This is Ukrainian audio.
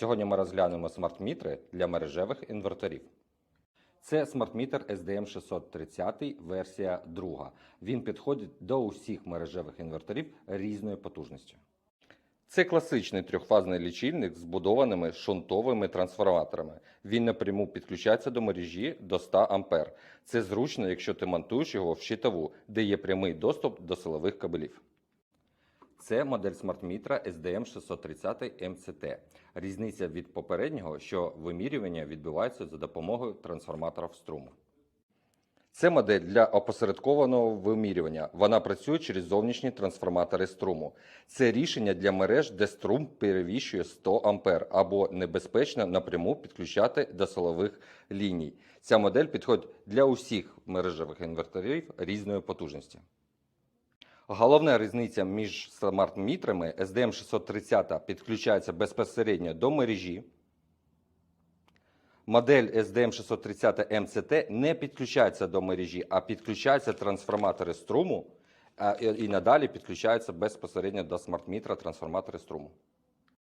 Сьогодні ми розглянемо смарт-мітри для мережевих інверторів. Це смарт-мітр SDM 630 версія 2. Він підходить до усіх мережевих інверторів різної потужності. Це класичний трьохфазний лічильник з збудованими шунтовими трансформаторами. Він напряму підключається до мережі до 100 А. Це зручно, якщо ти монтуєш його в щитову, де є прямий доступ до силових кабелів. Це модель смарт-мітра SDM 630 MCT. Різниця від попереднього, що вимірювання відбувається за допомогою трансформаторів струму. Це модель для опосередкованого вимірювання. Вона працює через зовнішні трансформатори струму. Це рішення для мереж, де струм перевищує 100 А або небезпечно напряму підключати до силових ліній. Ця модель підходить для усіх мережевих інверторів різної потужності. Головна різниця між смарт-мітрами SDM 630 підключається безпосередньо до мережі. Модель SDM 630 MCT не підключається до мережі, а підключаються трансформатори струму і надалі підключаються безпосередньо до смарт-мітра трансформатори струму.